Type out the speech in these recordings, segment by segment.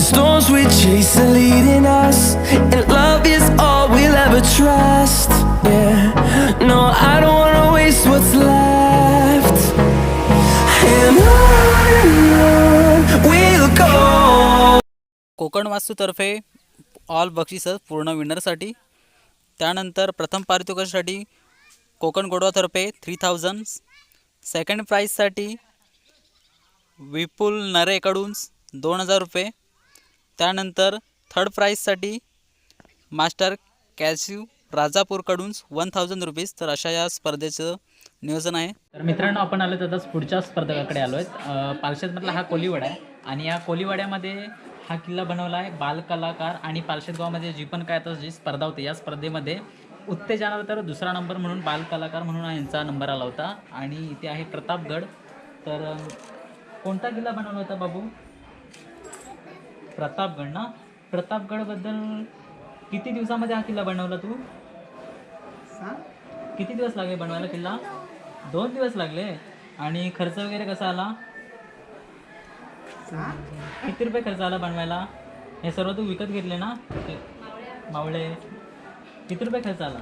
The storms we chase are leading us, and love is all we'll ever trust. Yeah, no, I don't wanna waste what's left. And on and on we'll go. Konkan वास्तूतर्फे all बक्षिसं पूर्ण विनरसाठी त्यानंतर प्रथम पारितोषिकासाठी कोकण गोडवातर्फे three thousand second प्राईजसाठी विपुल नरेकडून दोन हजार रुपये त्यानंतर थर्ड प्राईजसाठी मास्टर कॅशिव राजापूरकडून वन थाउजंड रुपीज तर अशा या स्पर्धेचं नियोजन आहे. तर मित्रांनो आपण आलो तर पुढच्या स्पर्धकाकडे आलो आहेत पालशेतमधला हा कोलीवाडा आहे. आणि या कोलीवाड्यामध्ये हा किल्ला बनवला आहे बालकलाकार आणि पालशेत गावामध्ये जी पण काय आता जी स्पर्धा होती या स्पर्धेमध्ये उत्तेजना तर दुसरा नंबर म्हणून बालकलाकार म्हणून यांचा नंबर आला होता. आणि इथे आहे प्रतापगड. तर कोणता किल्ला बनवला होता बाबू? प्रतापगड ना प्रतापगडबद्दल किती दिवसामध्ये हा किल्ला बनवला तू? किती दिवस लागले बनवायला किल्ला? दोन दिवस लागले? आणि खर्च वगैरे कसा आला? किती रुपये खर्च आला बनवायला? हे सर्व तू विकत घेतले ना? ते मावळे. किती रुपये खर्च आला?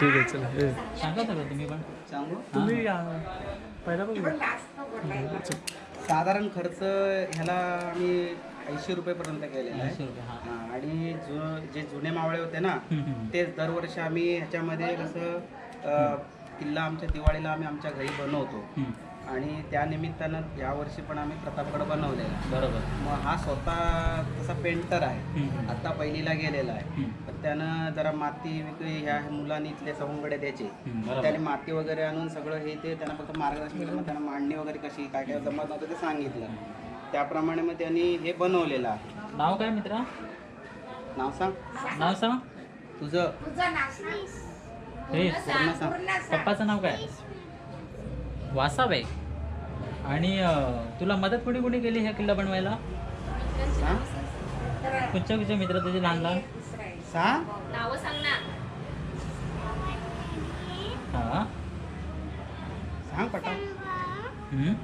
ठीक आहे चला. ए, सांगा सगळं तुम्ही पण. सांगू? तुम्ही या. पहिला बघ साधारण खर्च ह्याला आम्ही ऐंशी रुपयेपर्यंत केलेला आहे हा आणि जु जे जुने मावळे होते ना. तेच दरवर्षी आम्ही ह्याच्यामध्ये कसं अ, किल्ला आमच्या दिवाळीला आम्ही आमच्या घरी बनवतो हम्म. आणि त्या निमित्तानं यावर्षी पण आम्ही प्रतापगड बनवलेला आहे. बरोबर मग हा स्वतः तसा पेंटर आहे हम्म. आता पहिलीला गेलेला आहे हम्म. त्यानं जरा माती विक्री ह्या मुलांनी इथले सवंगडे द्यायचे. त्याने माती वगैरे आणून सगळं हे ते त्यांना फक्त मार्गदर्शन केलं मग त्यांना मांडणी वगैरे कशी काय काय जमत नव्हतं ते सांगितलं. त्याप्रमाणे मग त्यांनी हे बनवलेलं आहे. नाव काय मित्रा? नाव सांग. नाव सांग. तुझं. हे पूर्ण सांग पप्पाचं नाव काय? वासाबाई. आणि अं, तुला मदत कुणी कुणी केली ह्या किल्ला बनवायला? सांग कुठच्या कुठच्या मित्र तुझे लहान लहान सांग हा? सांग पटा हम्म?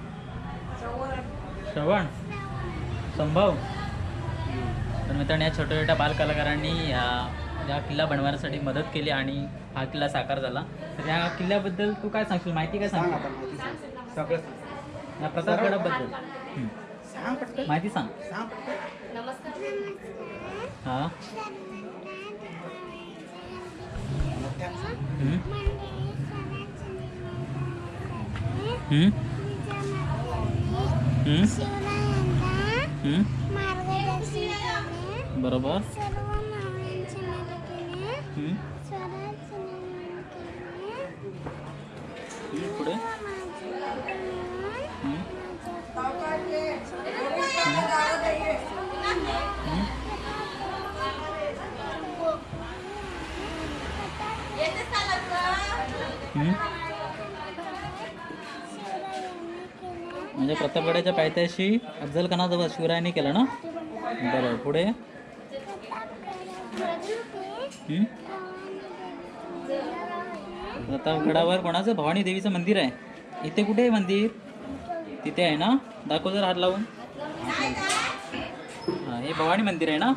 श्रवण. संभव. तर मित्रांनो या छोट्या छोट्या बालकलाकारांनी या या किल्ला बनवण्यासाठी मदत केली आणि हा किल्ला साकार झाला. तर या किल्ल्याबद्दल तू काय सांगशील? माहिती काय सांग सांग आता माहिती सांग. सगळं सांग. या प्रतापगडाबद्दल हम्म. सांग पटकन. माहिती सांग. सांग पटकन. हा? मोठ्यानं सांग. हम्म? हम्म? हम्म? हम्म? मार्गदर्शन केले बरोबर सर्व मावळ्यांच्या मदतीने हम्म? स्वराज्य निर्माण केले हम्म, पुढे माझे गुण हम्म? हम्म? म्हणजे प्रतापगडाच्या पायथ्याशी अफजल खानाचा शिवरायांनी केलं ना? बरं पुढे? प्रतापगडावर कोणाचं? भवानी देवीचं मंदिर आहे. इथे कुठे आहे मंदिर? तिथे आहे ना? दाखव जर हात लावून. हां हे भवानी मंदिर आहे ना?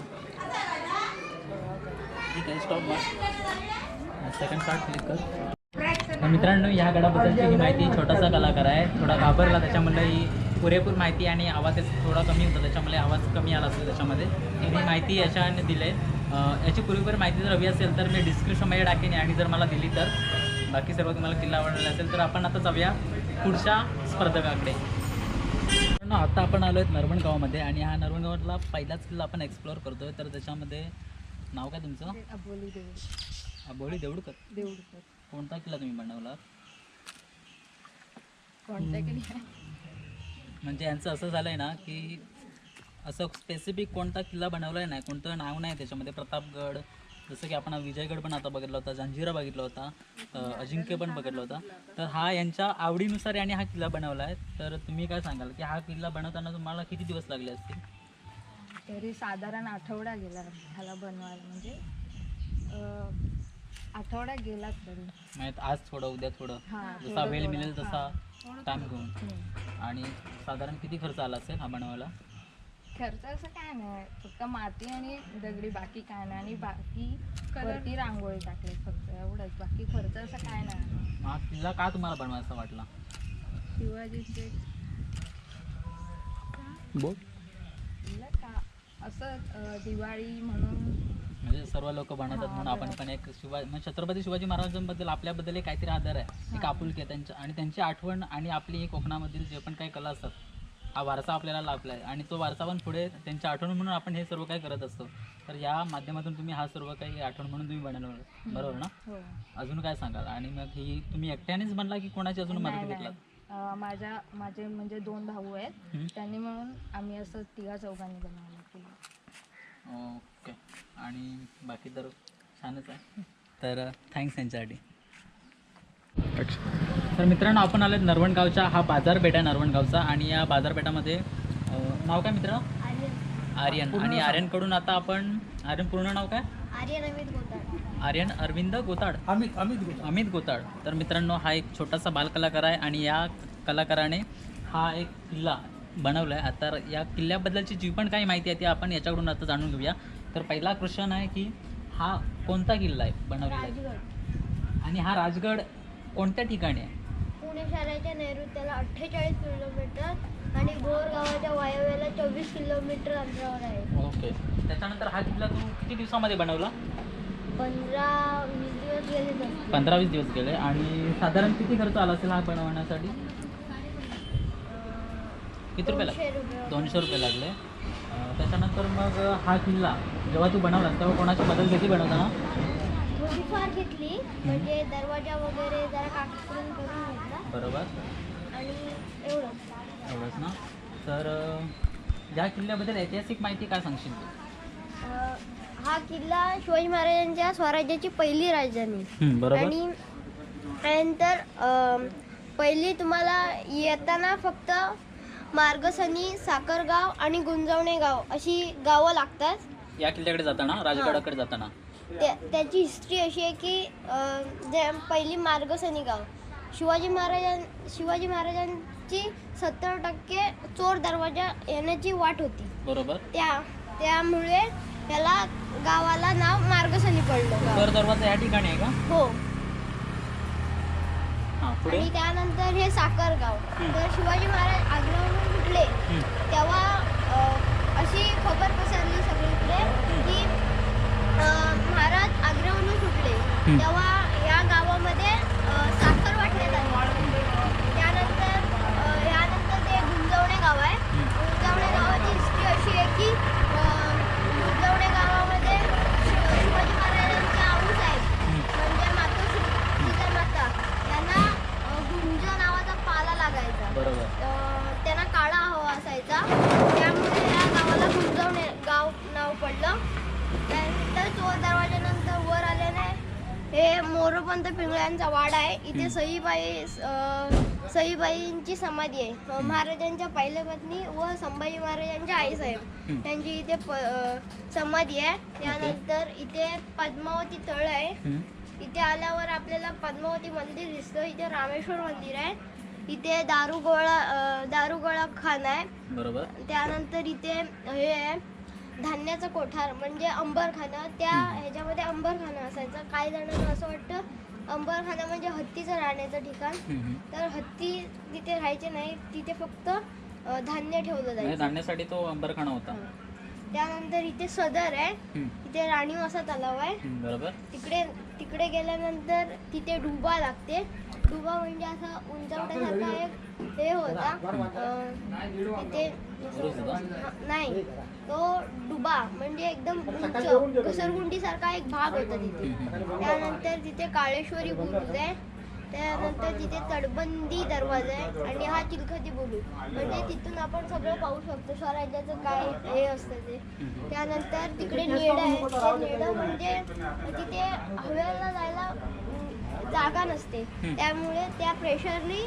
ठीक आहे स्टॉप सेकंड पार्ट क्लिक कर. तर मित्रांनो ह्या गडाबद्दलची ही माहिती छोटासा कलाकार आहे. थोडा घाबरला त्याच्यामुळे ही पुरेपूर माहिती आणि आवाज थोडा कमी होता त्याच्यामुळे आवाज कमी आला असेल त्याच्यामध्ये. ही माहिती याच्याने दिली आहे याची पुरेपूर माहिती जर हवी असेल तर मी डिस्क्रिप्शनमध्ये टाकेन आणि जर मला दिली तर. बाकी सर्व तुम्हाला किल्ला आवडलेला असेल तर आपण आता जाऊया पुढच्या स्पर्धकाकडे. आता आपण आलो आहेत नरवण गावामध्ये आणि हा नरवण गावातला पहिलाच किल्ला आपण एक्सप्लोअर करतोय. तर त्याच्यामध्ये नाव काय तुमचं? अबोली देऊळ. अबोली देवडकर देऊळकर. कोणता किल्ला तुम्ही बनवला? म्हणजे यांचं असं झालं आहे ना की असं स्पेसिफिक कोणता किल्ला बनवला आहे नाही कोणतं नाव नाही त्याच्यामध्ये. प्रतापगड जसं की आपण विजयगड पण आता बघितला होता जंजिरा बघितला होता अजिंक्य पण बघितला होता. तर हा यांच्या आवडीनुसार यांनी हा किल्ला बनवला आहे तर तुम्ही काय सांगाल की हा किल्ला बनवताना तुम्हाला किती दिवस लागले असतील? तरी साधारण आठवडा गेला ह्याला बनवायला. म्हणजे आठवडा गेलाच तरी म्हणजे आज थोडं उद्या थोडं. हां जसा थोडं वेळ थोडं. मिळेल तसा. टाइम घेऊन. आणि साधारण किती खर्च आला असेल हा बनवायला? खर्च असं काय नाही. फक्त माती आणि दगडी बाकी काय नाही. आणि बाकी वरती रांगोळी टाकली फक्त एवढंच. बाकी खर्च असं काय नाही. हा किल्ला का तुम्हाला बनवायचा वाटला? शिवाजीचे. बोल. तिला का? असं अं, दिवाळी म्हणून म्हणजे सर्व लोक बनवतात म्हणून आपण पण एक शिवा म्हणजे छत्रपती शिवाजी महाराजांबद्दल आपल्याबद्दल एक काहीतरी आदर आहे एक आपुलकी आहे त्यांच्या आणि त्यांची आठवण आणि आपली कोकणामधील जे पण काही कला असतात हा वारसा आपल्याला लाभला आहे आणि तो वारसा पण पुढे त्यांची आठवण म्हणून आपण हे सर्व काही करत असतो. तर या माध्यमातून तुम्ही हा सर्व काही आठवण म्हणून तुम्ही बनवलं बरोबर ना? हो. अजून काय सांगाल? आणि मग ही तुम्ही एकट्यानेच बनला की कोणाची अजून मदत अं, माझ्या माझे म्हणजे दोन भाऊ आहेत. त्यांनी म्हणून आम्ही असं तिघा चौघांनी बनवलं ओके. आणि बाकी तर छानच आहे. तर थँक्स त्यांच्यासाठी तर मित्रांनो आपण आलो नरवणगावच्या हा बाजारपेठ आहे नरवणगावचा आणि या बाजारपेठामध्ये नाव काय मित्र आर्यन. आणि आर्यनकडून आता आपण आर्यन पूर्ण नाव काय? आर्यन अमित गोताड. आर्यन अरविंद गोताड. अमित अमित अमित गोताड. तर मित्रांनो हा एक छोटासा बालकलाकार आहे आणि या कलाकाराने हा एक किल्ला बनवला आहे आता या किल्ल्याबद्दलची जी पण काही माहिती आहे ती आपण याच्याकडून आता जाणून घेऊया. तर पहिला क्वेश्चन आहे की हा कोणता किल्ला आहे बनवलेला आहे? आणि हा राजगड कोणत्या ठिकाणी आहे? पुणे शहराच्या नैऋत्याला अठ्ठेचाळीस किलोमीटर आणि भोर गावाच्या वायव्याला चोवीस किलोमीटर अंतरावर आहे. ओके. त्याच्यानंतर हा किल्ला तू किती दिवसामध्ये बनवला? पंधरा वीस दिवस गेले पंधरा वीस दिवस गेले. आणि साधारण किती खर्च आला असेल हा बनवण्यासाठी? किती रुपये लागले? दोनशे रुपये लागले. त्याच्यानंतर मग हा किल्ला जेव्हा तू बनवलास तेव्हा कोणाची मदत घेतली बनवताना? थोडीफार घेतली. म्हणजे दरवाजा वगैरे जरा काकडून करून घेतला. बरोबर. आणि एवढंच एवढंच ना? तर अं, या किल्ल्याबद्दल ऐतिहासिक माहिती काय सांगशील तू? हा किल्ला शिवाजी महाराजांच्या स्वराज्याची पहिली राजधानी. आणि त्यानंतर पहिली तुम्हाला येताना फक्त मार्गसनी साखरगाव आणि गुंजवणे गाव अशी गावं लागतात. या किल्ल्याकडे जाताना राजगडाकडे जाताना. त्या- त्याची हिस्ट्री अशी आहे की अं, जे पहिली मार्गसनी गाव. शिवाजी महाराजां शिवाजी महाराजांची सत्तर टक्के चोर दरवाजा येण्याची वाट होती. बरोबर. त्या त्यामुळे त्याला गावाला नाव मार्गसनी पडलं. तर दरवाजा या ठिकाणी आहे का? हां. पुढे? आणि त्यानंतर हे साखरगाव. तर शिवाजी महाराज आग्र्यावरून सुटले हम्म. तेव्हा अशी खबर पसरली सगळीकडे की महाराज आग्र्यावरून सुटले. तेव्हा या गावामध्ये साखर वाटण्यात आली त्यानंतर अ, यानंतर ते गुंजवणे गाव आहे गुंजवणे गावाची हिस्ट्री अशी आहे की अ, गुंजवणे गावामध्ये शिव- शिवाजी महाराजांचे आऊस आहेत म्हणजे मातोश्री जिजामाता यांना अ, गुंज नावाचा पाला लागायचा बरोबर अ, त्यांना काळा हवा असायचा त्यामुळे या गावाला गुंजवणे गाव नाव पडलं त्यानंतर चोर दरवाजानंतर वर आल्याने हे मोरोपंत पिंगळ्यांचा वाडा आहे. इथे सईबाई अ, सईबाईंची समाधी आहे. अ, महाराजांच्या पहिल्या पत्नी व संभाजी महाराजांच्या आईसाहेब हम्म. त्यांची इथे प अ, समाधी आहे. त्यानंतर इथे पद्मावती तळ आहे. हम्म. इथे आल्यावर आपल्याला पद्मावती मंदिर दिसतं. इथे रामेश्वर मंदिर आहे. इथे दारुगोळा अं, दारुगोळा खाना आहे. बरोबर. त्यानंतर इथे हे आहे. धान्याचं कोठार म्हणजे अंबरखाना त्या ह्याच्यामध्ये अंबरखाना असायचं. काही जणांना असं वाटतं अंबरखाना म्हणजे हत्तीचं राहण्याचं ठिकाण. तर हत्ती तिथे राहायचे नाही तिथे फक्त धान्य ठेवलं म्हणजे जायचं. धान्यासाठी तो अंबरखाना होता. त्यानंतर इथे सदर आहे. इथे राणीवासा तलाव आहे. बरोबर. तिकडे तिकडे गेल्यानंतर तिथे डुबा लागते. डुबा म्हणजे असा उंचावट्यासारखा एक हे होता. अं, तिथे नाही. तो डुबा म्हणजे एकदम उंच. घसरगुंडी सारखा एक भाग होता तिथे. त्यानंतर तिथे काळेश्वरी बुरुज आहे. त्यानंतर तिथे तटबंदी दरवाजा आहे आणि हा चिलखती बुरुज. म्हणजे तिथून आपण सगळं पाहू शकतो. स्वराज्याचं काय हे असतं ते. त्यानंतर तिकडे नेड आहे. ते नेड म्हणजे तिथे हवेला जायला अं, जागा नसते. त्यामुळे त्या प्रेशरनी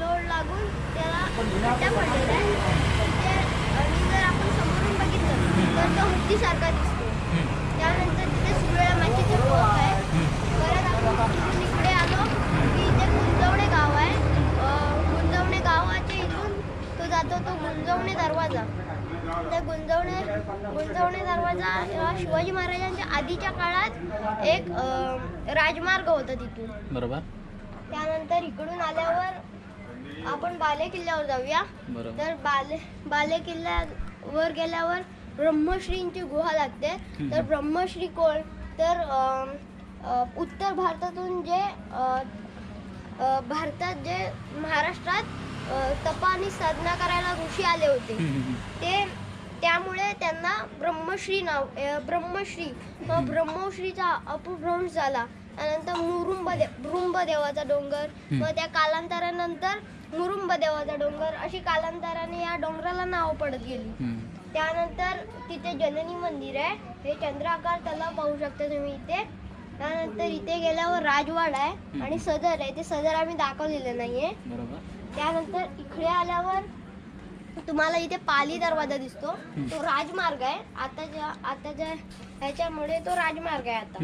लोड लागून त्याला खड्डा पडलेला आहे तिथे आणि जर आपण समोरून बघितलं तर तो हत्तीसारखा दिसतो. त्यानंतर तिथे सुरळ्या मातीचे पोत आहे परत आपण तिथून इकडे आलो की इथे गुंजवणे गाव आहे. गुंजवणे गावाच्या इथून तो जातो तो गुंजवणे दरवाजा. त्या गुंजवणे गुंजवणे दरवाजा शिवाजी महाराजांच्या आधीच्या काळात एक राजमार्ग होता तिथून. बरोबर. त्यानंतर इकडून आल्यावर आपण बाले किल्ल्यावर जाऊया. बरोबर. तर बाले बाले किल्ल्यावर गेल्यावर ब्रह्मश्रींची गुहा लागते. तर ब्रह्मश्री कोण? तर उत्तर भारतातून जे भारतात जे महाराष्ट्रात तप आणि साधना करायला ऋषी आले होते. ते त्यामुळे त्यांना ब्रह्मश्री नाव ब्रह्मश्री व ब्रह्मश्रीचा अपभ्रंश झाला. त्यानंतर मुरुंब दे भृंब देवाचा डोंगर व त्या कालांतरानंतर मुरुंब देवाचा डोंगर अशी कालांतराने या डोंगराला नाव पडत गेली. त्यानंतर तिथे जननी मंदिर आहे. हे चंद्राकार तलाव पाहू शकता तुम्ही इथे. त्यानंतर इथे गेल्यावर राजवाड आहे आणि सदर आहे. ते सदर आम्ही दाखवलेलं नाहीये. त्यानंतर इकडे आल्यावर तुम्हाला इथे पाली दरवाजा दिसतो. तो राजमार्ग आहे. आताच्या आताच्या ह्याच्यामुळे तो राजमार्ग आहे आता.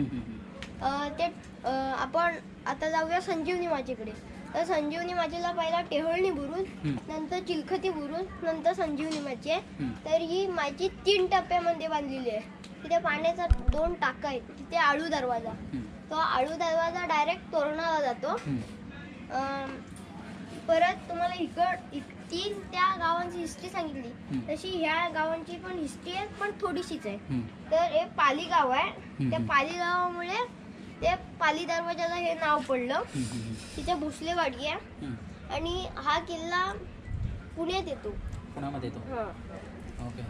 अं, ते अं, आपण आता जाऊया संजीवनी माचीकडे. तर संजीवनी माचीला पहिला टेहळणी बुरुज नंतर चिलखती बुरुज नंतर संजीवनी माची आहे. तर ही माची तीन टप्प्यामध्ये बांधलेली आहे. तिथे पाण्याचा दोन टाका आहेत. तिथे आळू दरवाजा. तो आळू दरवाजा डायरेक्ट तोरणाला जातो. अं, परत तुम्हाला इकड इक- तीन त्या गावांची हिस्ट्री सांगितली. तशी ह्या गावांची पण हिस्ट्री आहे पण थोडीशीच आहे. तर हे पाली गाव आहे त्या पाली गावामुळे ते पाली दरवाजाला हे नाव पडलं. तिथे भोसलेवाडी आहे. आणि हा किल्ला पुण्यात येतो. पुण्यामध्ये येतो. ओके.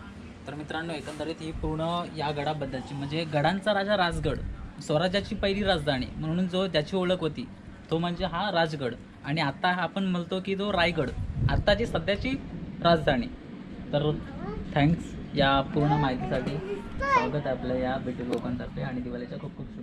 तर मित्रांनो एकंदरीत ही पूर्ण या गडाबद्दलची म्हणजे गडांचा राजा राजगड स्वराज्याची पहिली राजधानी म्हणून जो ज्याची ओळख होती तो म्हणजे हा राजगड. आणि आता आपण म्हणतो की तो रायगड. आत्ताची सध्याची राजधानी. तर थँक्स या पूर्ण माहितीसाठी. स्वागत आहे आपलं या बेटी लोकांतर्फे आणि दिवाळीच्या खूप खूप शुभेच्छा.